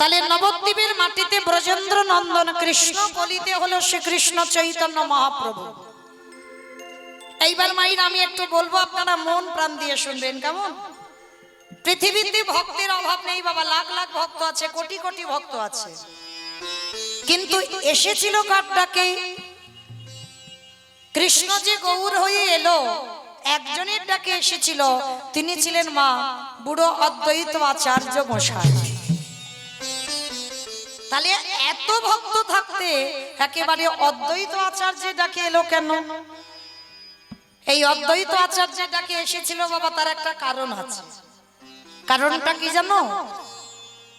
তাহলে নবদ্বীপের মাটিতে ব্রজেন্দ্র নন্দন কৃষ্ণ বলিতে হলো শ্রীকৃষ্ণ চৈতন্য মহাপ্রভু। এইবার মাইর আমি একটু বলব আপনারা মন প্রাণ দিয়ে শুনবেন কেমন? পৃথিবীতে ভক্তের অভাব নেই বাবা লাখ লাখ ভক্ত আছে কোটি কোটি ভক্ত আছে। কিন্তু এসেছিল কার ডাকে কৃষ্ণ যে গৌর হয়ে এলো একজনের ডাকে এসেছিল তিনি ছিলেন মা বুড়ো অদ্বৈত আচার্য মশাই। তাহলে এত ভক্ত থাকতে একেবারে অদ্বৈত আচার্যের ডাকে এলো কেন? এই অদ্বৈত আচার্যের ডাকে এসেছিল বাবা তার একটা কারণ আছে। কারণটা কি জানো?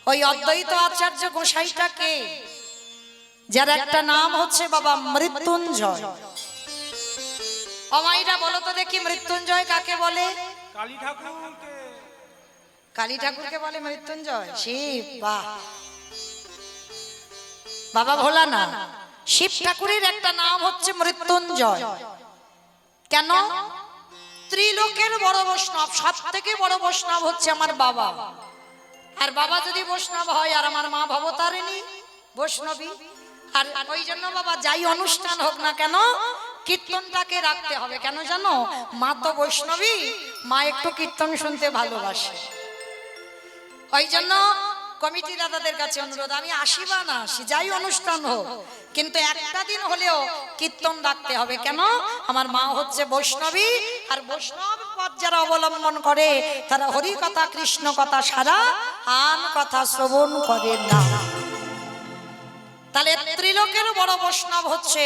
ওই অদ্বৈত আচার্য গোসাইটাকে যার একটা নাম হচ্ছে বাবা মৃত্যুঞ্জয়। অমাইরা বলো তো দেখি মৃত্যুঞ্জয় কাকে বলে? কালী ঠাকুরকে কালী ঠাকুরকে বলে মৃত্যুঞ্জয়? শিব বাহ। বাবা ভোলা না শিব ঠাকুরের একটা নাম হচ্ছে মৃত্যুঞ্জয়। কেন? ত্রিলোকের বড় বৈষ্ণব সব থেকে বড় বৈষ্ণব হচ্ছে আমার বাবা। আর বাবা যদি বৈষ্ণব হয় আর আমার মা ভবতারিণী, বৈষ্ণবী, আর ওই জন্য বাবা যাই অনুষ্ঠান হোক না কেন, কীর্তনটাকে রাখতে হবে। কেন জানো? মা তো বৈষ্ণবী, মা একটু কীর্তন শুনতে ভালোবাসে। ওই জন্য কমিটি দাদাদের কাছে অনুরোধ, আমি আসি বা না আসি, যাই অনুষ্ঠান হোক। কিন্তু একটা দিন হলেও কীর্তন রাখতে হবে। কেন? আমার মা হচ্ছে বৈষ্ণবী, আর বৈষ্ণব পথ যারা অবলম্বন করে, তারা হরি কথা, কৃষ্ণ কথা সারা, আন কথা শ্রবণ করে না। তাহলে ত্রিলোকের বড় বৈষ্ণব হচ্ছে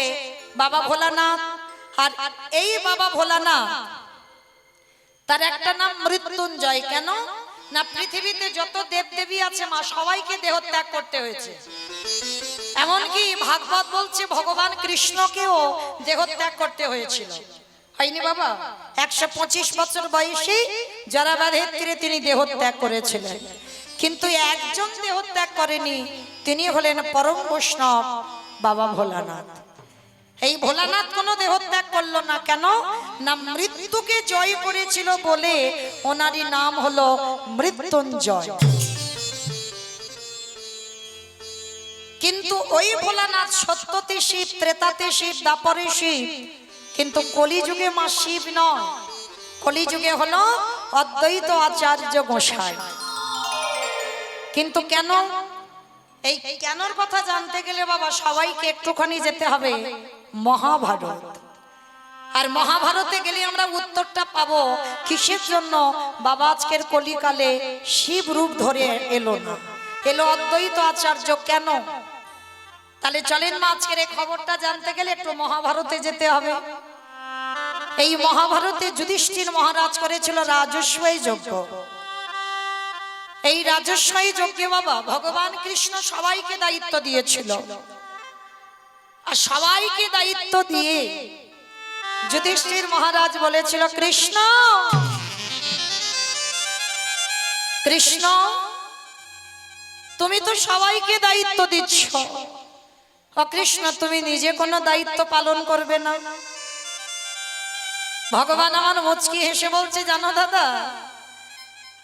বাবা ভোলানাথ। আর এই বাবা ভোলানাথ, তার একটা নাম মৃত্যুঞ্জয়। কেন? না, পৃথিবীতে যত দেব দেবী আছে মা, সবাইকে দেহ ত্যাগ করতে হয়েছে। এমনকি ভাগবত বলছে, ভগবান কৃষ্ণকেও দেহ ত্যাগ করতে হয়েছিল। হয়নি বাবা? একশো পঁচিশ বছর বয়সী জরাবাধের তীরে তিনি দেহ ত্যাগ করেছিলেন। কিন্তু একজন দেহ ত্যাগ করেনি, তিনি হলেন পরম বৈষ্ণব বাবা ভোলানাথ। এই ভোলানাথ কোনো দেহত্যাগ করল না কেন? না মৃত্যুকে জয় করেছিল বলে ওনারই নাম হলো মৃত্যুঞ্জয়। কিন্তু ওই ভোলানাথ সত্যতে শিব, ত্রেতাতে শিব, দাপরে শিব, কিন্তু কলিযুগে মা শিব নয়। কলিযুগে হলো অদ্বৈত আচার্য গোসাই। কিন্তু কেন? এই কেনর কথা জানতে গেলে বাবা সবাইকে একটুখানি যেতে হবে। মহাভারত। আর মহাভারতে গেলে আমরা উত্তরটা পাবো, কিসের জন্য? বাবা আজকের কলিকালে শিব রূপ ধরে এলো না। এলো অদ্বৈত আচার্য কেন? তাহলে চলেন না আজকের এই খবরটা জানতে গেলে একটু মহাভারতে যেতে হবে। এই মহাভারতে যুধিষ্ঠির মহারাজ করেছিল রাজস্বই যজ্ঞ। এই রাজস্বই যজ্ঞে বাবা ভগবান কৃষ্ণ সবাইকে দায়িত্ব দিয়েছিল। আর সবাইকে দায়িত্ব দিয়ে যুধিষ্ঠির মহারাজ বলেছিল, কৃষ্ণ কৃষ্ণ, তুমি তো সবাইকে দায়িত্ব দিচ্ছ। কৃষ্ণ তুমি নিজে কোনো দায়িত্ব পালন করবে না। ভগবান আমার মুচকি হেসে বলছে, জানো দাদা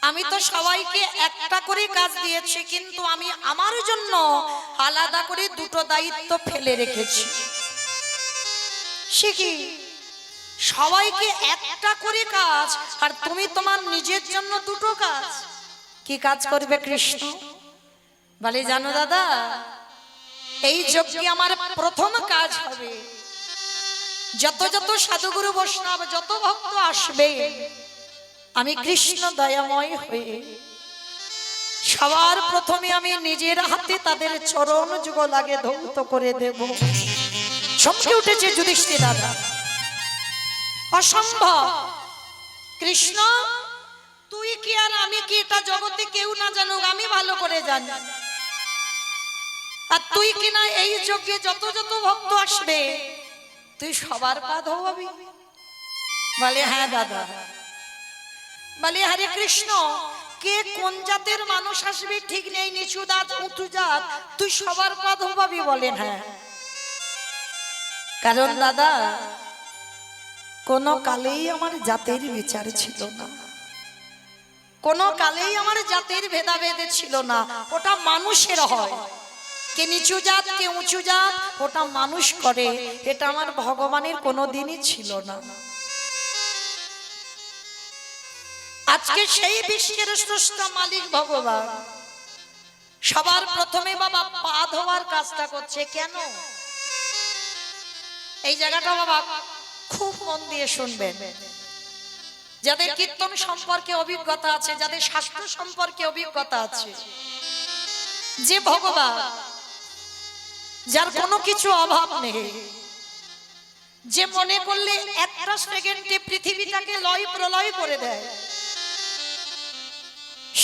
আমি তো সবাইকে একটা করে কাজ দিয়েছি কিন্তু আমি আমার জন্য আলাদা করে দুটো দায়িত্ব ফেলে রেখেছি। সে কি? সবাইকে একটা করে কাজ আর তুমি তোমার নিজের জন্য দুটো কাজ। কি কাজ করবে কৃষ্ণ? বলে জানো দাদা এই যজ্ঞে আমার প্রথম কাজ হবে। যত যত সাধুগুরু বৈষ্ণব যত ভক্ত আসবে আমি কৃষ্ণ দয়াময় হয়ে সবার প্রথমে আমি নিজের হাতে তাদের চরণ যুগ লাগে ধৌত করে দেব। চমকে উঠেছে যুধিষ্ঠির দাদা অসম্ভব। কৃষ্ণ তুই কি আর আমি কি? এটা জগতে কেউ না জানুক আমি ভালো করে জানি। আর তুই কি না এই যজ্ঞে যত যত ভক্ত আসবে তুই সবার পা ধোয়াবি বলে হ্যাঁ দাদা। বলে, হরে কৃষ্ণ, কে কোন জাতের মানুষ আসবে? ঠিক নেই, নিচু দাঁত, উঁচু জাত। তুই সবার পা ধোবাবি বলেন হ্যাঁ। কারণ দাদা, কোন কালেই আমার জাতের বিচার ছিল না। কোনো কালেই আমার জাতির ভেদাভেদে ছিল না। ওটা মানুষের হয়। কে নিচু জাত, কে উঁচু জাত, ওটা মানুষ করে। এটা আমার ভগবানের কোনো দিনই ছিল না। আজকে সেই বিশ্বের স্রষ্টা মালিক ভগবান। সবার প্রথমে বাবা পা ধোয়ার কাজটা করছে, কেন? এই জায়গাটা বাবা খুব মন দিয়ে শুনবেন। যাদের কীর্তন সম্পর্কে অভিজ্ঞতা আছে, যাদের শাস্ত্র সম্পর্কে অভিজ্ঞতা আছে, যে ভগবান, যার কোনো কিছু অভাব নেই, যে মনে করলে একটা সেকেন্ডে পৃথিবীটাকে লয় প্রলয় করে দেয়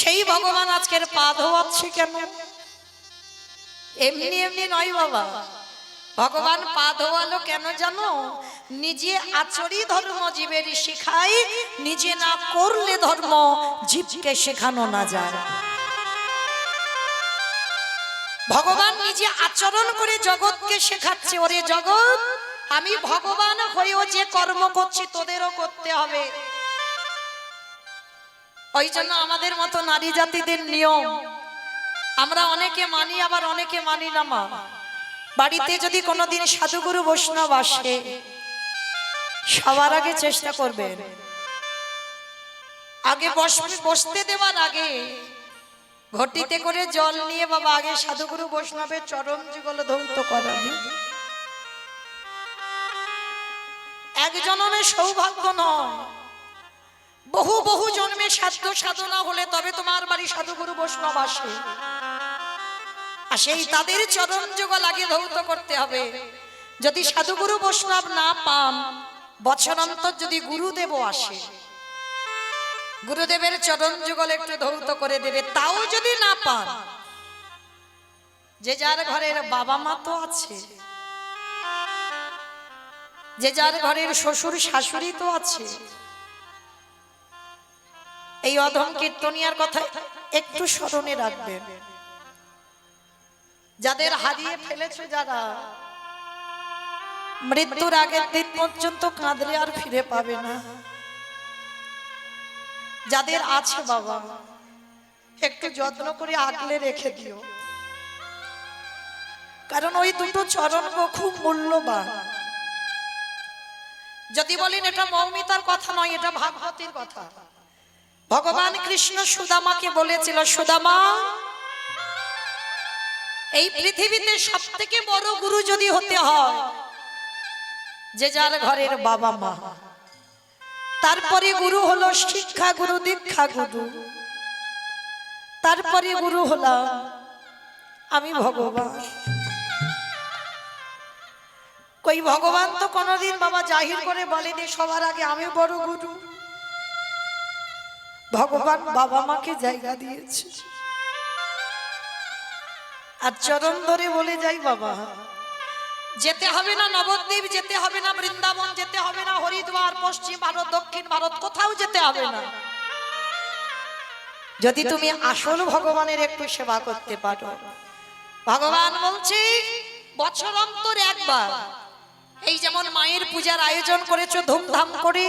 সেই ভগবান আজকের পা ধোয়াচ্ছে কেন? এমনি এমনি নয় বাবা। ভগবান পা ধোয়ালো কেন জানো? নিজে আচরি ধর্ম জীবের শিখাই, নিজে না করলে ধর্ম জীবকে শেখানো না যায়। ভগবান নিজে আচরণ করে জগৎকে শেখাচ্ছে, ওরে জগৎ, আমি ভগবান হয়েও যে কর্ম করছি, তোদেরও করতে হবে। ওই জন্য আমাদের মতো নারী জাতিদের নিয়ম। আমরা অনেকে মানি, আবার অনেকে মানি না, মা। বাড়িতে যদি কোনোদিন সাধুগুরু বৈষ্ণব আসে, সবার আগে চেষ্টা করবেন। আগে বসতে দেওয়ার আগে, ঘটিতে করে জল নিয়ে বাবা, আগে সাধুগুরু বৈষ্ণবের চরণ যুগল ধৌত করাবি একজনের সৌভাগ্য নয় বহু বহু জন্মে সাধ্য সাধনা হলে তবে তোমার বাড়ি সাধুগুরু বৈষ্ণব আসে। আর সেই তাদের চরণ যুগল আগে ধৌত করতে হবে। যদি সাধুগুরু বৈষ্ণব না পান, বছর অন্তর যদি গুরুদেব আসে। গুরুদেবের চরণ যুগল একটু ধৌত করে দেবে, তাও যদি না পান, যে যার ঘরের বাবা মা তো আছে, যে যার ঘরের শ্বশুর শাশুড়ি তো আছে এই অধম কীর্তনিয়ার কথা একটু স্মরণে রাখবেন। যাদের হারিয়ে ফেলেছে যারা, মৃত্যুর আগের দিন পর্যন্ত কাঁদলে আর ফিরে পাবে না। যাদের আছে বাবা, একটু যত্ন করে আগলে রেখে দিও। কারণ ওই দুটো চরণ খুব মূল্যবান। যদি বলেন এটা মৌমিতার কথা নয়, এটা ভাগবতীর কথা। ভগবান কৃষ্ণ সুদামাকে বলেছিল, সুদামা, এই পৃথিবীতে সব থেকে বড় গুরু যদি হতে হয়, যে যার ঘরের বাবা মা। তারপরে গুরু হলো শিক্ষা গুরু, দীক্ষা গুরু। তারপরে গুরু হলাম আমি ভগবান। কই ভগবান তো কোনোদিন বাবা জাহির করে বলেনি, সবার আগে আমি বড় গুরু। ভগবান বাবা মাকে জায়গা দিয়েছে। আর চরণ ধরে বলে যাই বাবা যেতে হবে না নবদ্বীপ যেতে হবে না বৃন্দাবন যেতে হবে না হরিদ্বার পশ্চিম ভারত দক্ষিণ ভারত কোথাও যেতে হবে না। যদি তুমি আসল ভগবানের একটু সেবা করতে পারো। ভগবান বলছি বছর অন্তর একবার এই যেমন মায়ের পূজার আয়োজন করেছ ধুমধাম করে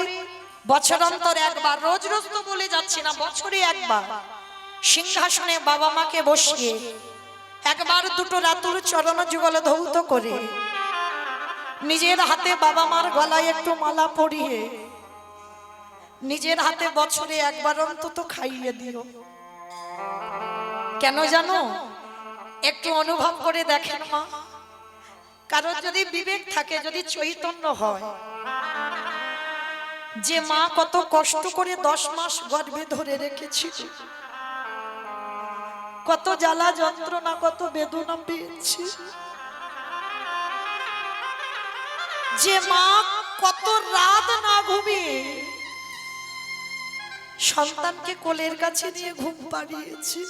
বছর অন্তর একবার, রোজ রোজ তো বলে যাচ্ছি না, বছরে একবার। সিংহাসনে বাবা মাকে বসিয়ে একবার দুটো রাতুর চরণ যুগল ধৌত করে, নিজের হাতে বাবা মার গলায় একটু মালা পরিয়ে, নিজের হাতে বছরে একবার অন্তত খাইয়ে দিও। কেন জানো? একটু অনুভব করে দেখেন মা। কারোর যদি বিবেক থাকে, যদি চৈতন্য হয় যে মা কত কষ্ট করে দশ মাস গর্ভে ধরে রেখেছিল কত জ্বালা যন্ত্রণা, কত বেদনা পেয়েছি। যে মা কত রাত না ঘুমিয়ে সন্তানকে কোলের কাছে নিয়ে ঘুম পাড়িয়েছি।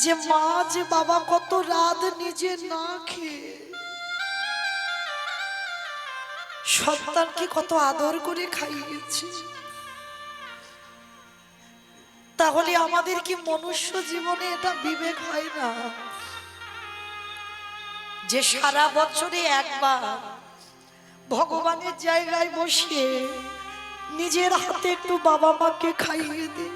যে মা, যে বাবা কত রাত নিজে না খেয়ে সন্তানকে কত আদর করে খাইয়েছি। তাহলে আমাদের কি মনুষ্য জীবনে এটা বিবেক হয় না? যে সারা বছরে একবার ভগবানের জায়গায় বসিয়ে নিজের হাতে একটু বাবা মাকে খাইয়ে দে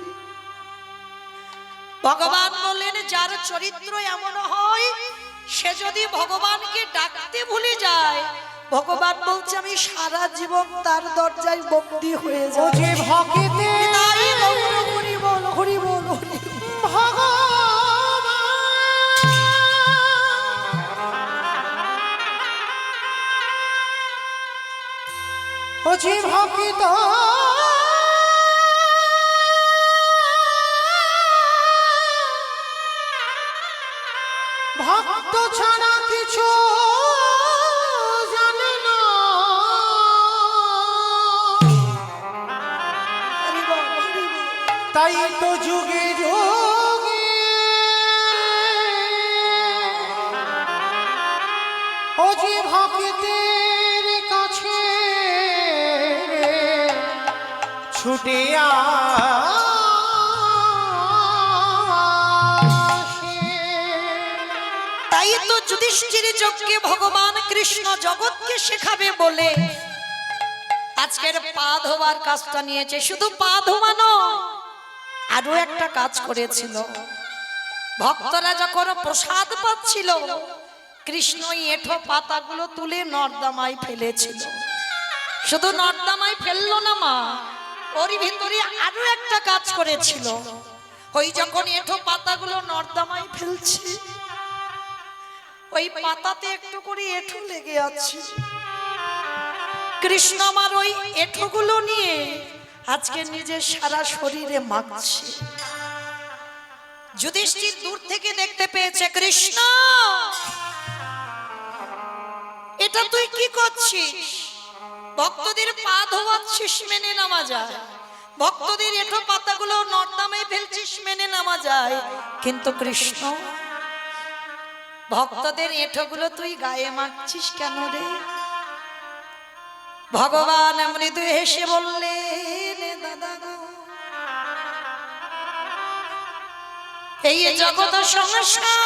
ভগবান বললেন, যার চরিত্র এমন হয়, সে যদি ভগবানকে ডাকতে ভুলে যায় ভগবান বলছে আমি সারা জীবন তার দরজায় বন্দী হয়ে যাব যে ভকেতে হরি বল হরি বল হরি বল। ও যে ভকিত ভক্ত তাই তো যুগে যুগে। ও ভক্তের কাছে ছুটে তাই তো যুধিষ্ঠির যজ্ঞে ভগবান কৃষ্ণ জগৎকে শেখাবে বলে। আজকের পা ধোবার কাজটা নিয়েছে, শুধু পা ধোয়া নয় আরও একটা কাজ করেছিল। ভক্তরা যখন প্রসাদ পাচ্ছিল, কৃষ্ণ এঁঠো পাতাগুলো তুলে নর্দামায় ফেলেছিল। শুধু নর্দামায় ফেলল না মা, ওর ভিতরে আরও একটা কাজ করেছিল। ওই যখন এঁঠো পাতাগুলো নর্দামায় ফেলছে, ওই পাতাতে একটু করে এঁঠো লেগে আছে। কৃষ্ণ আমার ওই এঁঠোগুলো নিয়ে আজকে নিজের সারা শরীরে মাখছে। যুধিষ্ঠির দূর থেকে দেখতে পেয়েছে কৃষ্ণ। এটা তুই কি করছিস? ভক্তদের পা ধোয়াচ্ছিস মেনে নামা যায়। ভক্তদের এঁঠো পাতাগুলো নর্দমে ফেলছিস মেনে নামা যায়। কিন্তু কৃষ্ণ, ভক্তদের এঁঠোগুলো তুই গায়ে মাখছিস কেন রে? ভগবান মৃদু হেসে বললেন এই জগৎ সংসার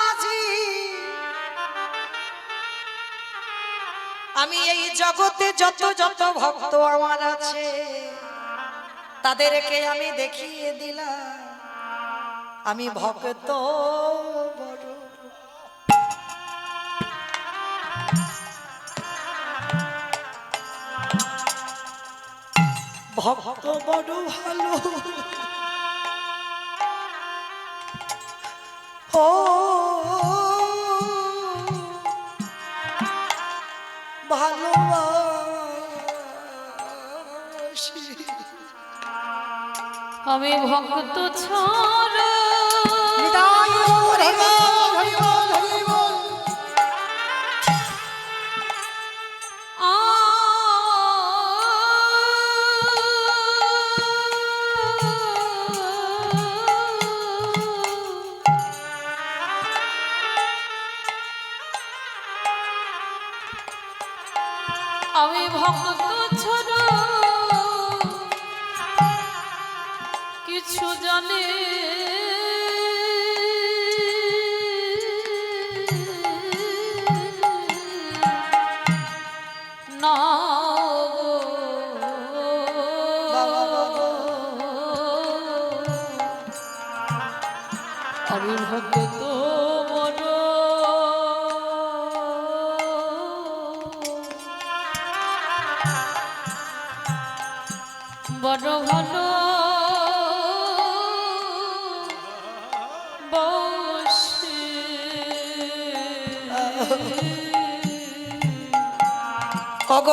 মাঝি। আমি এই জগতে যত যত ভক্ত আমার আছে তাদেরকে আমি দেখিয়ে দিলাম। আমি ভক্ত ভক্ত বড় ভালো। ও ভালোবাসি। আমি ভক্ত ছড় আমি ভক্ত ছড় কিছু জানে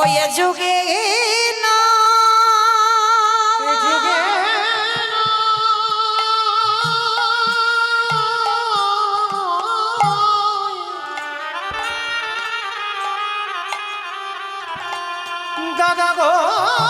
এ যুগে না। দাদা গো।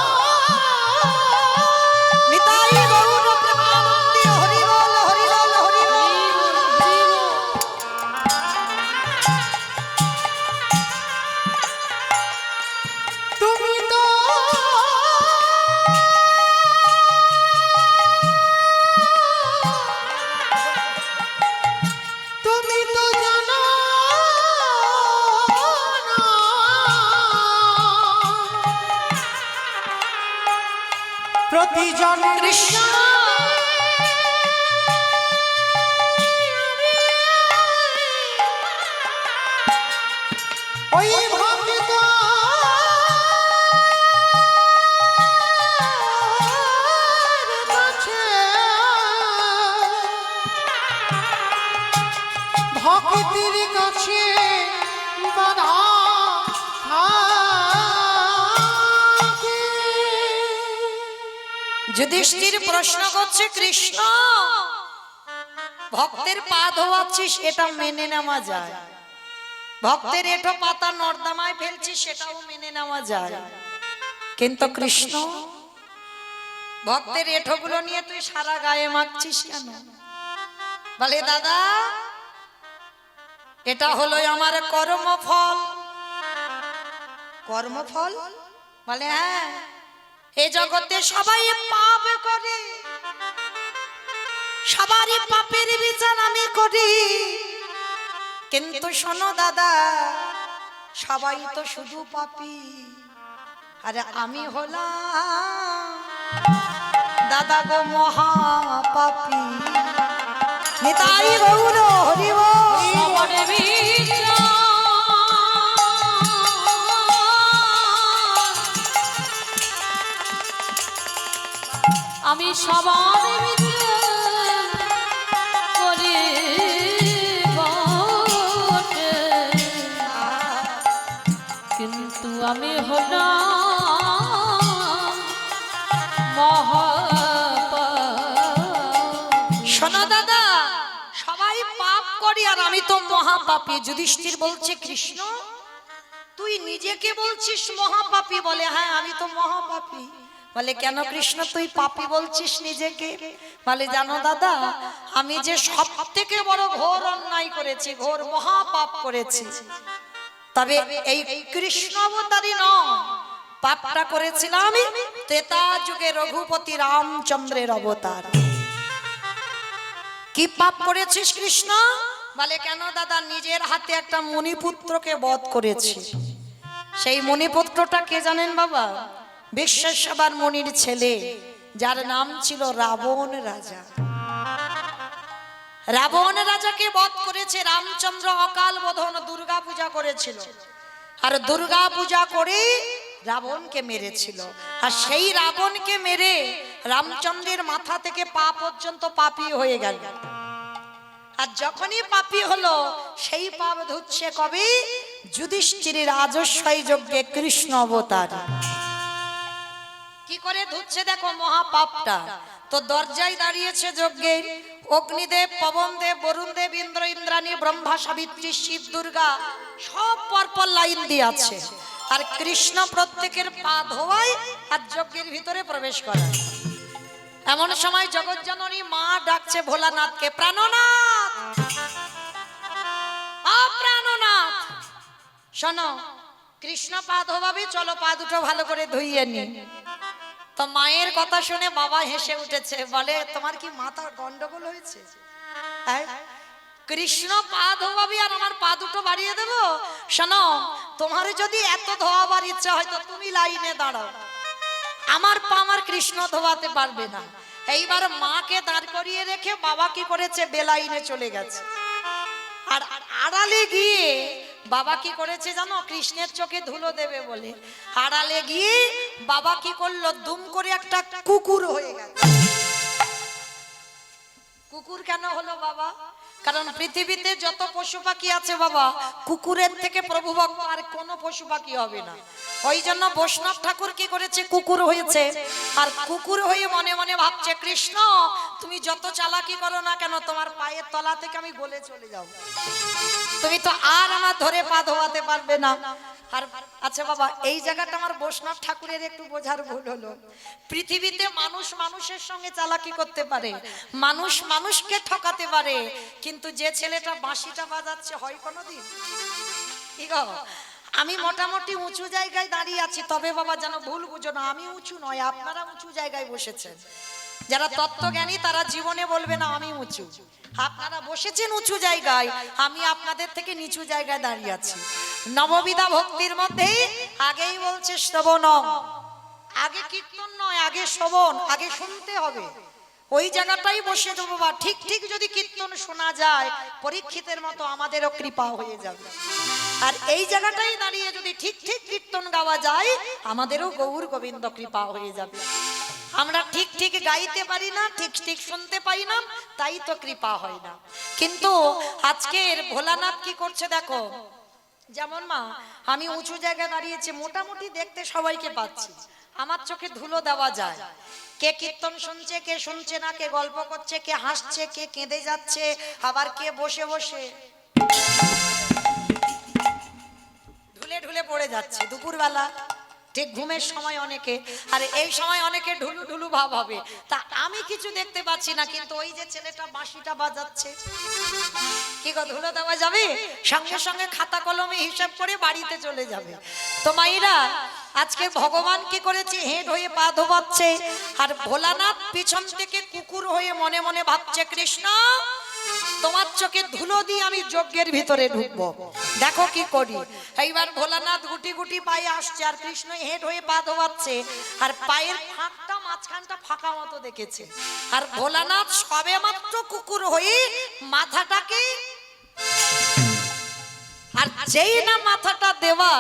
কৃষ্ণ ওই ভক্ত ভক্তির কাছে যুধিষ্ঠির প্রশ্ন করছে কৃষ্ণ ভক্তের পা ধোয়াচ্ছিস এটা মেনে নেওয়া যায়। ভক্তের এঠো পাতা নর্দমায় ফেলছিস সেটাও মেনে নেওয়া যায়। কিন্তু কৃষ্ণ ভক্তের এঠোগুলো নিয়ে তুই সারা গায়ে মাখছিস কেন? বলে দাদা এটা হলো আমার কর্মফল? কর্মফল? বলে হ্যাঁ। এ জগতে সবাই পাপ করে। সবারই পাপের বিচার আমি করি। কিন্তু শোনো দাদা, সবাই তো শুধু পাপি। আরে আমি হলাম দাদা গো মহা পাপি নিতাই গৌর হরি আমি সবার করি। কিন্তু আমি হলাম। শোনো দাদা, সবাই পাপ করি আর আমি তো মহাপাপী যুধিষ্ঠির বলছে, কৃষ্ণ, তুই নিজেকে বলছিস মহাপাপী বলে হ্যাঁ আমি তো মহাপাপী বলে কেন কৃষ্ণ তুই পাপী বলছিস নিজেকে? বলে জানো দাদা, আমি যে সব থেকে বড় ঘোর অন্যায় করেছি, ঘোর মহাপাপ করেছি। তবে এই কৃষ্ণ অবতারই নয়, পাপটা করেছিলাম আমি ত্রেতা যুগে রঘুপতি রামচন্দ্রের অবতার। কি পাপ করেছিস কৃষ্ণ? বলে কেন দাদা, নিজের হাতে একটা মণিপুত্রকে বধ করেছি। সেই মণিপুত্রটা কে জানেন বাবা? বিশ্বেশ্বর মনির ছেলে, যার নাম ছিল রাবণ রাজা। রাবণ রাজাকে বধ করেছে রামচন্দ্র অকাল বোধন, দুর্গা পূজা করেছিল। আর দুর্গা পূজা করে রাবণকে মেরেছিল। আর সেই রাবণকে মেরে রামচন্দ্রের মাথা থেকে পা পর্যন্ত পাপি হয়ে গেল। আর যখনই পাপি হলো, সেই পাপ ধুচ্ছে কবে? যুধিষ্ঠিরের রাজস্বই যজ্ঞে কৃষ্ণ অবতার। কি করে ধুচ্ছে দেখো মহাপাপটা? তো দরজায় দাঁড়িয়েছে যজ্ঞের অগ্নিদেব, পবনদেব, বরুণদেব, ইন্দ্র, ইন্দ্রাণী, ব্রহ্মা, সাবিত্রী, শিব, দুর্গা, সব পরপর লাইন দিয়ে আছে। আর কৃষ্ণ প্রত্যেকের পা ধোয়ায় আর যজ্ঞের ভিতরে প্রবেশ করে এমন সময় জগজ্জননী মা ডাকছে ভোলানাথকে, প্রাণনাথ! প্রাণনাথ! শোনো, কৃষ্ণ পা ধোবাবে, চলো পা দুটো ভালো করে ধুইয়ে নি। তো মায়ের কথা শুনে বাবা হেসে উঠেছে, বলে, তোমার কি মাথা গন্ডগোল হয়েছে? হ্যাঁ? কৃষ্ণ পা ধোয়াবি আর আমার পা দুটো বাড়িয়ে দেবো। শোনো, তোমার যদি এত ধোয়াবার ইচ্ছা হয় তো তুমি লাইনে দাঁড়াও। আমার পা আমার কৃষ্ণ ধোয়াতে পারবে না। এইবার মাকে দাঁড় করিয়ে রেখে বাবা কি করেছে? বেলাইনে চলে গেছে। আর আড়ালে গিয়ে বাবা কি করেছে জানো? কৃষ্ণের চোখে ধুলো দেবে বলে। আড়ালে গিয়ে বাবা কি করল? দুম করে একটা কুকুর হয়ে গেছে। কুকুর কেন হলো বাবা? কারণ পৃথিবীতে যত পশু পাখি আছে বাবা, কুকুরের থেকে প্রভু ভক্ত আর কোনো পশু পাখি হবে না। ওই জন্য বৈষ্ণব ঠাকুর কি করেছে? কুকুর হয়েছে। আর কুকুর হয়ে মনে মনে ভাবছে, কৃষ্ণ, তুমি যত চালাকি করো না কেন, তোমার পায়ের তলা থেকে আমি গলে চলে যাব। তুমি তো আর আমার ধরে পা ধোয়াতে পারবে না। আর আচ্ছা বাবা, এই জায়গাটা আমার বৈষ্ণব ঠাকুরের একটু বোঝার ভুল হলো। পৃথিবীতে মানুষ মানুষের সঙ্গে চালাকি করতে পারে। মানুষ মানুষকে ঠকাতে পারে, কিন্তু যে ছেলেটা বাঁশিটা বাজাচ্ছে, হয় কোনোদিন? কি গো? আমি মোটামুটি উঁচু জায়গায় দাঁড়িয়ে আছি, তবে বাবা যেন ভুল বুঝো না, আমি উঁচু নয়, আপনারা উঁচু জায়গায় বসেছেন। যারা তত্ত্বজ্ঞানী, তারা জীবনে বলবে না, আমি উঁচু। আপনারা বসেছেন উঁচু জায়গায়, আমি আপনাদের থেকে নিচু জায়গায় দাঁড়িয়ে আছি। নববিধা ভক্তির মধ্যে আগেই বলছে শ্রবণ আগে কীর্তন নয়, আগে শ্রবণ, আগে শুনতে হবে। ওই জায়গাটাই বসে দেবো, বা ঠিক ঠিক যদি কীর্তন শোনা যায়, পরীক্ষিতের মতো আমাদেরও কৃপা হয়ে যাবে। আর এই জায়গাটাই দাঁড়িয়ে যদি ঠিক ঠিক কীর্তন গাওয়া যায়, আমাদেরও গৌর গোবিন্দ কৃপা হয়ে যাবে। আমরা ঠিক ঠিক গাইতে পারি না, ঠিক ঠিক শুনতে পাই না, তাই তো কৃপা হয় না। কিন্তু আজকের ভোলানাথ কি করছে দেখো, যেমন মা, আমি উঁচু জায়গায় দাঁড়িয়েছি, মোটামুটি দেখতে সবাইকে পাচ্ছি। আমার চোখে ধুলো দেওয়া যায়। কে কীর্তন শুনছে, কে শুনছে না, কে গল্প করছে, কে হাসছে, কে কেঁদে যাচ্ছে, আবার কে বসে বসে। ঢুলে ঢুলে পড়ে যাচ্ছে দুপুরবেলা। ঠিক ঘুমের সময় অনেকে, আর এই সময় অনেকে ঢুলু ঢুলু ভাব হবে। তা আমি কিছু দেখতে পাচ্ছি না, কিন্তু ওই যে ছেলেটা বাঁশিটা বাজাচ্ছে। কি গো, ধুলো দেওয়া যাবে? সঙ্গে সঙ্গে খাতা কলমে হিসাব করে বাড়িতে চলে যাবে। তো মাইরা আজকে ভগবান কি করেছে? হেঁট হয়ে পা ধোবাচ্ছে। আর ভোলানাথ পিছন থেকে কুকুর হয়ে মনে মনে ভাবছে, কৃষ্ণ, তোমার চোখে ধুলো দিয়ে আমি যজ্ঞের ভিতরে ঢুকবো। দেখো কি করি। এইবার ভোলানাথ গুটি গুটি পায়ে আসছে আর কৃষ্ণ হেঁট হয়ে পা ধোয়াচ্ছে আর পায়ের ফাঁকটা মাঝখানটা ফাঁকা মতো দেখেছে। আর ভোলানাথ সবে মাত্র কুকুর হয়ে মাথাটাকে আর যেই না মাথাটা দেওয়া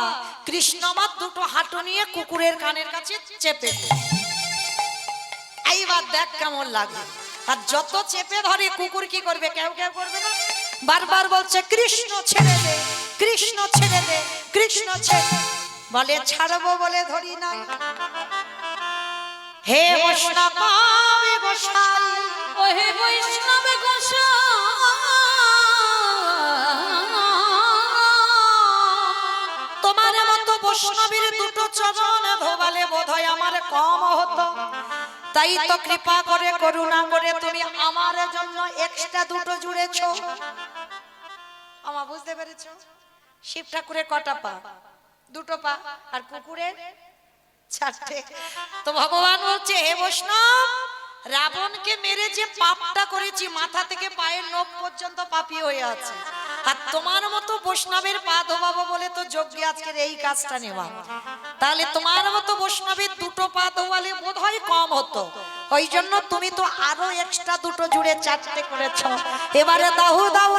কৃষ্ণ আমার দুটো হাঁটু নিয়ে কুকুরের কানের কাছে চেপে। এইবার দেখ কেমন লাগে। আর যত চেপে ধরে কুকুর কি করবে? কেউ কেউ করবে না। বারবার বলছে কৃষ্ণ ছেড়ে দে কৃষ্ণ ছেড়ে দে কৃষ্ণ ছেড়ে বলে ছাড়বো বলে ধরি না। হে বৈষ্ণব গোসাই ওহে বৈষ্ণব গোসাই বৈষ্ণবীর দুটো চরণ ধোবালে বোধহয় আমার কম হতো। তাই তো কৃপা করে, করুণা করে তুমি আমার জন্য এক্সট্রা দুটো জুড়েছো। আমা, বুঝতে পেরেছ? শিব ঠাকুরের কটা পা? দুটো পা আর কুকুরের চারটে। তো ভগবান বলছে, হে বৈষ্ণব, রাবণকে মেরে যে পাপটা করেছি, মাথা থেকে পায়ের নখ পর্যন্ত পাপি হয়ে আছে। আর তোমার মতো বৈষ্ণবের পা ধোবাবো বলে তো যজ্ঞে আজকের এই কাজটা নেওয়া। তাহলে তোমার মতো বৈষ্ণবের দুটো পা ধোয়ালে বোধ হয় কম হতো। ওই জন্য তুমি তো আরও এক্সট্রা দুটো জুড়ে চারটে করেছ। এবারে দাহু দাও